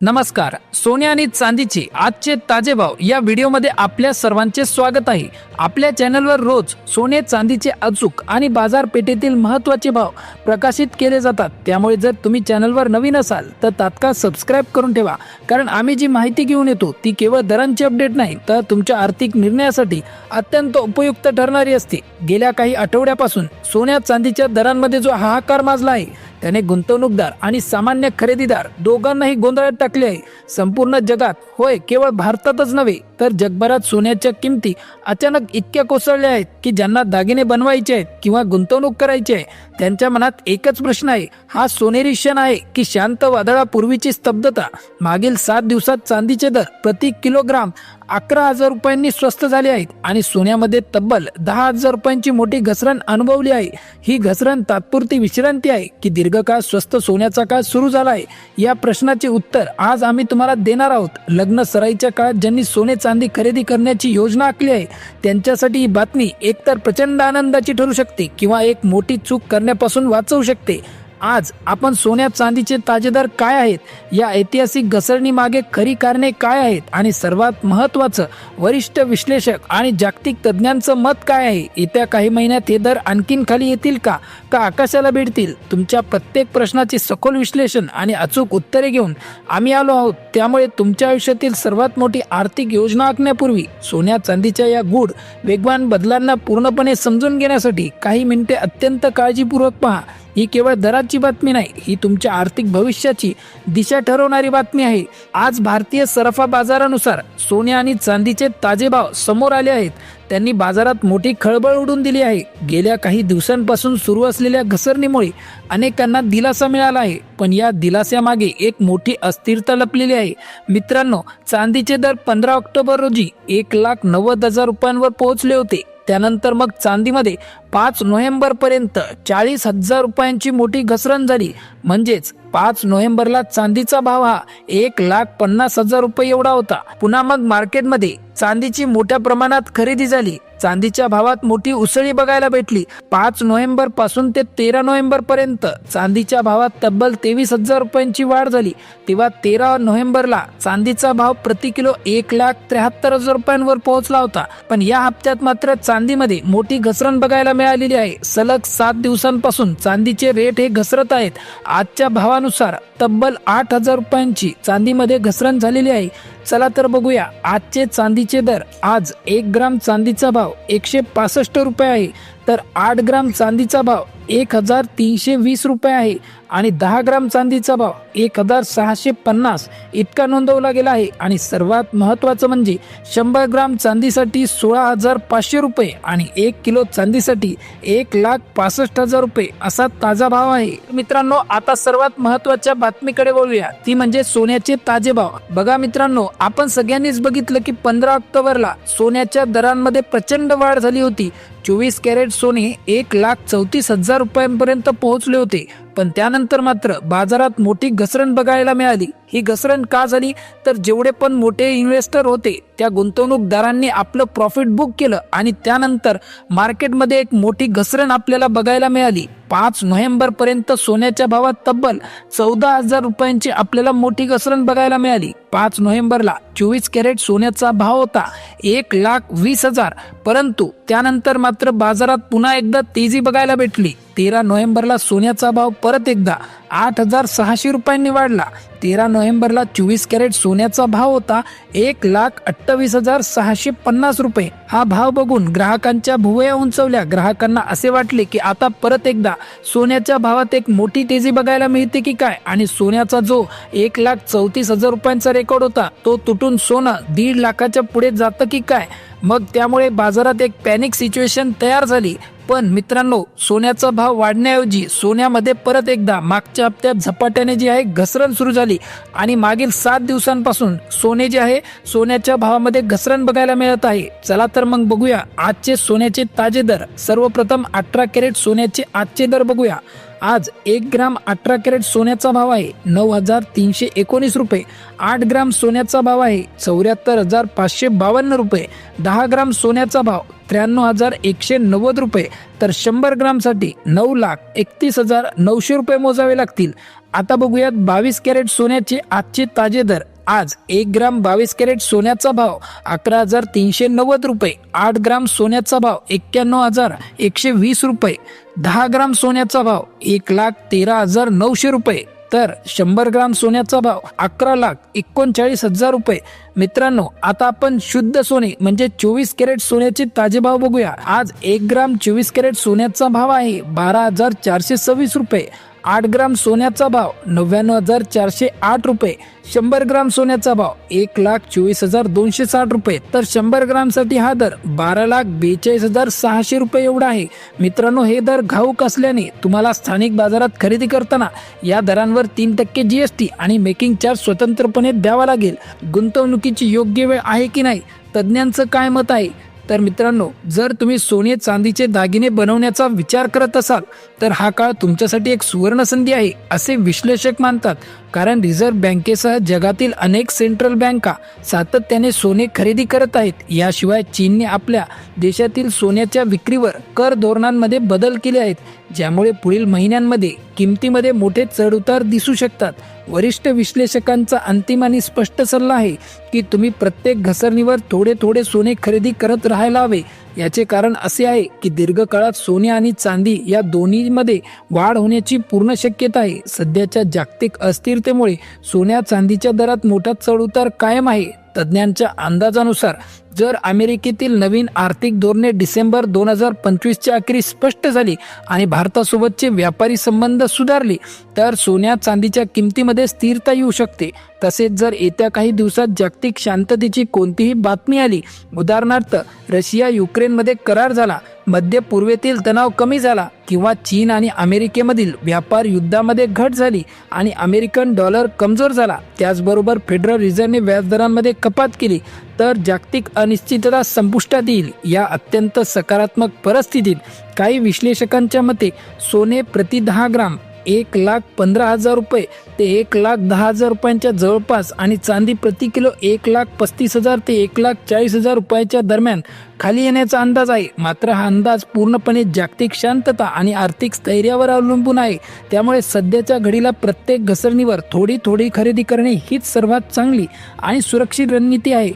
नमस्कार सोने आणि चांदीचे आजचे ताजे भाव या व्हिडिओमध्ये आपल्या सर्वांचे स्वागत आहे. आपल्या चॅनलवर रोज सोने चांदीचे अचूक आणि बाजारपेठेतील महत्त्वाचे भाव प्रकाशित केले जातात. त्यामुळे जर तुम्ही चॅनलवर नवीन असाल तर तात्काळ सबस्क्राईब करून ठेवा. कारण आम्ही जी माहिती घेऊन येतो ती केवळ दरांची अपडेट नाही तर तुमच्या आर्थिक निर्णयासाठी अत्यंत उपयुक्त ठरणारी असते. गेल्या काही आठवड्यापासून सोन्या चांदीच्या दरांमध्ये जो हाहाकार माजला आहे त्याने गुंतवणूकदार आणि सामान्य खरेदीदार दोघांनाही गोंधळात टाकली आहे. संपूर्ण जगात होय केवळ भारतातच नव्हे तर जगभरात सोन्याच्या किमती अचानक इतक्या कोसळल्या आहेत की ज्यांना दागिने बनवायचे आहेत किंवा गुंतवणूक करायची आहे त्यांच्या मनात एकच प्रश्न आहे. हा सोनेरी क्षण आहे की शांत वादळापूर्वीची स्तब्धता. मागील सात दिवसात चांदीचे दर प्रति किलोग्राम अकरा हजार रुपयांनी स्वस्त झाले आहेत आणि सोन्यामध्ये तब्बल दहा हजार रुपयांची मोठी घसरण अनुभवली आहे. ही घसरण तात्पुरती विश्रांती आहे की दीर्घकाळ स्वस्त सोन्याचा काळ सुरू झाला आहे? या प्रश्नाचे उत्तर आज आम्ही तुम्हाला देणार आहोत. लग्न सराईच्या काळात ज्यांनी सोने चांदी खरेदी करण्याची योजना आखली आहे. त्यांच्यासाठी ही बातमी एकतर प्रचंड आनंदाची ठरू शकते किंवा एक मोठी चूक करण्यापासून वाचवू शकते. आज आपण सोन्या चांदीचे ताजेदार काय आहेत? या ऐतिहासिक घसरणी मागे खरी कारणे काय आहेत? आणि सर्वात महत्त्वाचं वरिष्ठ विश्लेषक आणि जागतिक तज्ज्ञांचं मत काय आहे? येत्या काही महिन्यात हे दर आणखीन खाली येतील का? का आकाशाला भिडतील? तुमच्या प्रत्येक प्रश्नाचे सखोल विश्लेषण आणि अचूक उत्तरे घेऊन आम्ही आलो आहोत. त्यामुळे तुमच्या आयुष्यातील सर्वात मोठी आर्थिक योजना आखण्यापूर्वी सोन्या चांदीच्या या गूढ वेगवान बदलांना पूर्णपणे समजून घेण्यासाठी काही मिनिटे अत्यंत काळजीपूर्वक पहा. ही केवळ दराची बातमी नाही ही तुमच्या आर्थिक भविष्याची दिशा ठरवणारी बातमी आहे. आज भारतीय सरफा बाजारानुसार सोने आणि चांदीचे ताजे भाव समोर आले आहेत. त्यांनी बाजारात मोठी खळबळ उडून दिली आहे. गेल्या काही दिवसांपासून सुरू असलेल्या घसरणीमुळे अनेकांना दिलासा मिळाला आहे. पण या दिलास्यामागे एक मोठी अस्थिरता लपलेली आहे. मित्रांनो चांदीचे दर पंधरा ऑक्टोबर रोजी एक लाख नव्वद हजार रुपयांवर पोहोचले होते. त्यानंतर मग चांदीमध्ये पाच नोव्हेंबर पर्यंत चाळीस हजार रुपयांची मोठी घसरण झाली. म्हणजेच पाच नोव्हेंबरला चांदीचा भाव हा एक लाख पन्नास हजार रुपये एवढा होता. पुन्हा मग मार्केटमध्ये चांदीची मोठ्या प्रमाणात खरेदी झाली. चांदीच्या भावात मोठी उसळी बघायला भेटली. पाच नोव्हेंबरपासून ते तेरा नोव्हेंबर पर्यंत चांदीच्या भावात तब्बल तेवीस हजार रुपयांची वाढ झाली. तेव्हा तेरा नोव्हेंबरला चांदीचा भाव प्रति किलो एक लाख त्र्याहत्तर हजार रुपयांवर पोहोचला होता. पण या हप्त्यात मात्र चांदीमध्ये मोठी घसरण बघायला मिळालेली आहे. सलग सात दिवसांपासून चांदीचे रेट हे घसरत आहेत. आजच्या भावानुसार तब्बल आठ हजार रुपयांची चांदीमध्ये घसरण झालेली आहे. चला तर बघूया. आजचे चांदीचे दर. आज एक ग्राम चांदीचा भाव एकशे पासष्ट रुपये आहे. तर आठ ग्राम चांदीचा भाव एक हजार तीनशे वीस रुपये आहे. आणि दहा ग्राम चांदीचा भाव एक हजार सहाशे पन्नास इतका नोंदवला गेला आहे. आणि सर्वात महत्त्वाचं म्हणजे शंभर ग्राम चांदीसाठी सोळा हजार पाचशे रुपये आणि एक किलो चांदीसाठी एक लाख पासष्ट हजार रुपये असा ताजा भाव आहे. मित्रांनो आता सर्वात महत्त्वाच्या बातमीकडे वळूया. ती म्हणजे सोन्याचे ताजे भाव. बघा मित्रांनो आपण सगळ्यांनीच बघितलं की पंधरा ऑक्टोबरला सोन्याच्या दरांमध्ये प्रचंड वाढ झाली होती. चोवीस कॅरेट सोने एक लाख चौतीस हजार रुपयांपर्यंत पोहोचले होते. पण त्यानंतर मात्र बाजारात मोठी घसरण बघायला मिळाली. ही घसरण का झाली? तर जेवढे पण मोठे इन्व्हेस्टर होते त्या गुंतवणूकदारांनी आपलं प्रॉफिट बुक केलं आणि त्यानंतर मार्केटमध्ये एक मोठी घसरण आपल्याला बघायला मिळाली. पाच नोव्हेंबर पर्यंत सोन्याच्या भावात तब्बल चौदा हजार रुपयांची आपल्याला मोठी घसरण बघायला मिळाली. पाच नोव्हेंबरला चोवीस कॅरेट सोन्याचा भाव होता एक लाख वीस हजार. परंतु त्यानंतर मात्र बाजारात पुन्हा एकदा तेजी बघायला भेटली. तेरा नोव्हेंबरला सोन्याचा भाव परत एकदा आठ हजार सहाशे रुपयांनी वाढला. तेरा नोव्हेंबरला चोवीस कॅरेट सोन्याचा भाव होता एक लाख अठ्ठावीस हजार सहाशे पन्नास रुपये. हा भाव बघून ग्राहकांच्या भुवया उंचवल्या. ग्राहकांना असे वाटले की आता परत एकदा सोन्याच्या भावात एक मोठी तेजी बघायला मिळते की काय? आणि सोन्याचा जो एक लाख चौतीस हजार रुपयांचा रेकॉर्ड होता तो तुटून सोनं दीड लाखाच्या पुढे जातं की काय? मग त्यामुळे बाजारात एक पॅनिक सिच्युएशन तयार झाली. पण मित्रांनो सोन्याचा भाव वाढण्याऐवजी सोन्यामध्ये परत एकदा मागच्या हप्त्यात झपाट्याने जी आहे घसरण सुरू झाली. आणि मागील सात दिवसांपासून सोने जे आहे सोन्याच्या भावामध्ये घसरण बघायला मिळत आहे. चला तर मग बघूया आजचे सोन्याचे ताजे दर. सर्वप्रथम अठरा कॅरेट सोन्याचे आजचे दर बघूया. आज एक ग्राम अठरा कॅरेट सोन्याचा भाव आहे नऊ हजार तीनशे एकोणीस रुपये. आठ ग्राम सोन्याचा भाव आहे चौऱ्याहत्तर हजार पाचशे बावन्न रुपये. दहा ग्राम सोन्याचा भाव त्र्याण्णव हजार एकशे नव्वद रुपये. तर शंभर ग्रामसाठी नऊ लाख एकतीस हजार नऊशे रुपये मोजावे लागतील. आता बघूयात बावीस कॅरेट सोन्याचे आजचे ताजे दर. आज एक ग्राम बावीस कॅरेट सोन्याचा भाव अकरा हजार तीनशे नव्वद रुपये. आठ ग्राम सोन्याचा भाव एक्क्याण्णव हजार एकशे वीस रुपये. दहा ग्राम सोन्याचा भाव एक लाख तेरा हजार नऊशे रुपये. तर शंभर ग्राम सोन्याचा भाव अकरा लाख एकोणचाळीस हजार रुपये. मित्रांनो आता आपण शुद्ध सोने म्हणजे चोवीस कॅरेट सोन्याचे ताजे भाव बघूया. आज एक ग्राम चोवीस कॅरेट सोन्याचा भाव आहे बारा हजार चारशे सव्वीस रुपये. आठ ग्राम सोन्याचा भाव नव्याण्णव हजार चारशे आठ रुपये. शंभर ग्राम सोन्याचा भाव एक लाख चोवीस हजार दोनशे साठ रुपये. तर शंभर ग्रामसाठी हा दर बारा लाख बेचाळीस हजार सहाशे रुपये एवढा आहे. मित्रांनो हे दर घाऊक असल्याने तुम्हाला स्थानिक बाजारात खरेदी करताना या दरांवर तीन टक्के जीएसटी आणि मेकिंग चार्ज स्वतंत्रपणे द्यावा लागेल. गुंतवणुकीची योग्य वेळ आहे की नाही? तज्ज्ञांचं काय मत आहे? तर मित्रांनो जर तुम्ही सोने चांदीचे दागिने बनवण्याचा विचार करत असाल तर हा काळ तुमच्यासाठी एक सुवर्ण संधी आहे असे विश्लेषक मानतात. कारण रिझर्व्ह बँकेसह जगातील अनेक सेंट्रल बँका सातत्याने सोने खरेदी करत आहेत. याशिवाय चीनने आपल्या देशातील सोन्याच्या विक्रीवर कर धोरणांमध्ये बदल केले आहेत ज्यामुळे पुढील महिन्यांमध्ये किमतीमध्ये मोठे चढउतार दिसू शकतात. वरिष्ठ विश्लेषकांचा अंतिम आणि स्पष्ट सल्ला आहे की तुम्ही प्रत्येक घसरणीवर थोडे थोडे सोने खरेदी करत राहायला हवे. याचे कारण असे आहे की दीर्घकाळात सोने आणि चांदी या दोन्हीमध्ये वाढ होण्याची पूर्ण शक्यता आहे. सध्याच्या जागतिक अस्थिरतेमुळे सोन्या चांदीच्या दरात मोठा चढउतार कायम आहे. तज्ज्ञांच्या अंदाजानुसार जर अमेरिकेतील नवीन आर्थिक धोरणे डिसेंबर दोन हजार पंचवीसच्या अखेरी स्पष्ट झाली आणि भारतासोबतचे व्यापारी संबंध सुधारले तर सोन्या चांदीच्या किमतीमध्ये स्थिरता येऊ शकते. तसेच जर येत्या काही दिवसात जागतिक शांततेची कोणतीही बातमी आली उदाहरणार्थ रशिया युक्रेनमध्ये करार झाला मध्य पूर्वेतील तणाव कमी झाला किंवा चीन आणि अमेरिकेमधील व्यापार युद्धामध्ये घट झाली आणि अमेरिकन डॉलर कमजोर झाला. त्याचबरोबर फेडरल रिझर्व्हने व्याजदरांमध्ये कपात केली. तर जागतिक अनिश्चितता संपुष्टात येईल या अत्यंत सकारात्मक परिस्थितीत काही विश्लेषकांच्या मते सोने प्रति दहा ग्राम एक लाख पंधरा हजार रुपये. ते एक लाख दहा हजार रुपयांच्या जवळपास आणि चांदी प्रति किलो एक लाख पस्तीस हजार ते एक लाख चाळीस हजार रुपयाच्या दरम्यान खाली येण्याचा अंदाज आहे. मात्र हा अंदाज पूर्णपणे जागतिक शांतता आणि आर्थिक स्थैर्यावर अवलंबून आहे. त्यामुळे सध्याच्या घडीला प्रत्येक घसरणीवर थोडी थोडी खरेदी करणे हीच सर्वात चांगली आणि सुरक्षित रणनीती आहे.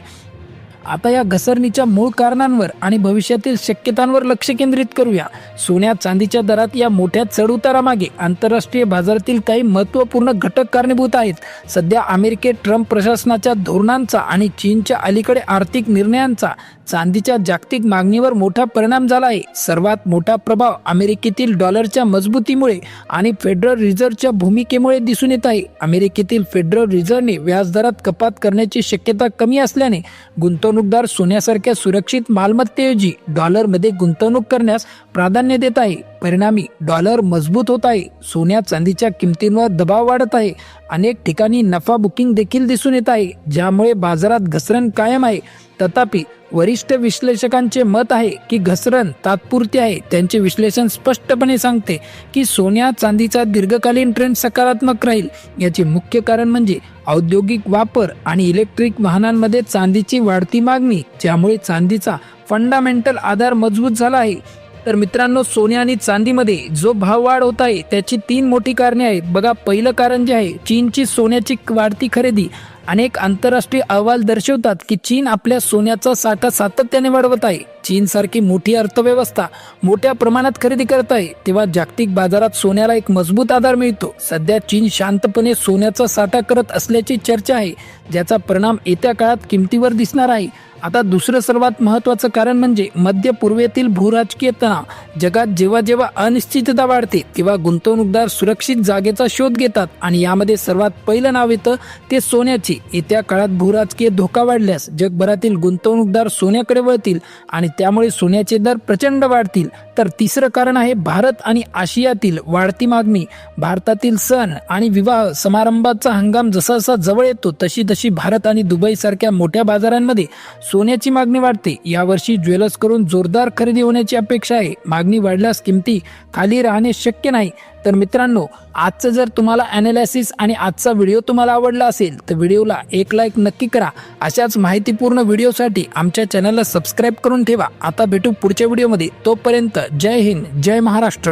आता या घसरणीच्या मूळ कारणांवर आणि भविष्यातील शक्यतांवर लक्ष केंद्रित करूया. सोन्या चांदीच्या दरात या मोठ्या चढउतारामागे आंतरराष्ट्रीय बाजारातील काही महत्त्वपूर्ण घटक कारणीभूत आहेत. सध्या अमेरिकेत ट्रम्प प्रशासनाच्या धोरणांचा आणि चीनच्या अलीकडे आर्थिक निर्णयांचा चांदीच्या जागतिक मागणीवर मोठा परिणाम झाला आहे. सर्वात मोठा प्रभाव अमेरिकेतील डॉलरच्या मजबूतीमुळे आणि फेडरल रिझर्व्हच्या भूमिकेमुळे दिसून येत आहे. अमेरिकेतील फेडरल रिझर्व्हने व्याजदरात कपात करण्याची शक्यता कमी असल्याने गुंतवणूक गुंतवणूकदार सोन्यासारख्या सुरक्षित मालमत्तेऐवजी डॉलरमध्ये गुंतवणूक करण्यास प्राधान्य देत आहे. परिणामी डॉलर मजबूत होत आहे. सोन्या चांदीच्या किमतींवर दबाव वाढत आहे. अनेक ठिकाणी नफा बुकिंग देखील दिसून येत आहे. ज्यामुळे बाजारात घसरण कायम आहे. तथापि वरिष्ठ विश्लेषकांचे मत आहे की घसरण तात्पुरती आहे. त्यांचे विश्लेषण स्पष्टपणे सांगते की सोन्या चांदीचा दीर्घकालीन ट्रेंड सकारात्मक राहील. याचे मुख्य कारण म्हणजे औद्योगिक वापर आणि इलेक्ट्रिक वाहनांमध्ये चांदीची वाढती मागणी ज्यामुळे चांदीचा फंडामेंटल आधार मजबूत झाला आहे. तर मित्रांनो सोने आणि चांदीमध्ये जो भाव वाढ होत आहे त्याची तीन मोठी कारणे आहेत. बघा पहिलं कारण जे आहे चीनची सोन्याची वाढती खरेदी. अनेक आंतरराष्ट्रीय अहवाल दर्शवतात की चीन आपल्या सोन्याचा साठा सातत्याने वाढवत आहे. चीन सारखी मोठी अर्थव्यवस्था मोठ्या प्रमाणात खरेदी करत आहे. तेव्हा जागतिक बाजारात सोन्याला एक मजबूत आधार मिळतो. सध्या चीन शांतपणे सोन्याचा साठा करत असल्याची चर्चा आहे ज्याचा परिणाम येत्या काळात किमतीवर दिसणार आहे. आता दुसरं सर्वात महत्त्वाचं कारण म्हणजे मध्य पूर्वेतील भूराजकीय तणाव. जगात जेव्हा जेव्हा अनिश्चितता वाढते तेव्हा गुंतवणूकदार सुरक्षित जागेचा शोध घेतात आणि यामध्ये सर्वात पहिलं नाव येतं ते सोन्याची. येत्या काळात भूराजकीय धोका वाढल्यास जगभरातील गुंतवणूकदार सोन्याकडे वळतील आणि त्यामुळे सोन्याचे दर प्रचंड वाढतील. तर तिसरं कारण आहे भारत आणि आशियातील वाढती मागणी. भारतातील सण आणि विवाह समारंभाचा हंगाम जसा जसा जवळ येतो तशी तशी भारत आणि दुबई सारख्या मोठ्या बाजारांमध्ये सोन्याची मागणी वाढते. यावर्षी ज्वेलर्स करून जोरदार खरेदी होण्याची अपेक्षा आहे. मागणी वाढल्यास किमती खाली राहणे शक्य नाही. तर मित्रांनो आजचं जर तुम्हाला अनालिसिस आणि आजचा व्हिडिओ तुम्हाला आवडला असेल तर व्हिडिओला एक लाईक नक्की करा. अशाच माहितीपूर्ण व्हिडिओसाठी आमच्या चॅनलला सबस्क्राईब करून ठेवा. आता भेटू पुढच्या व्हिडिओमध्ये तोपर्यंत जय हिंद जय महाराष्ट्र.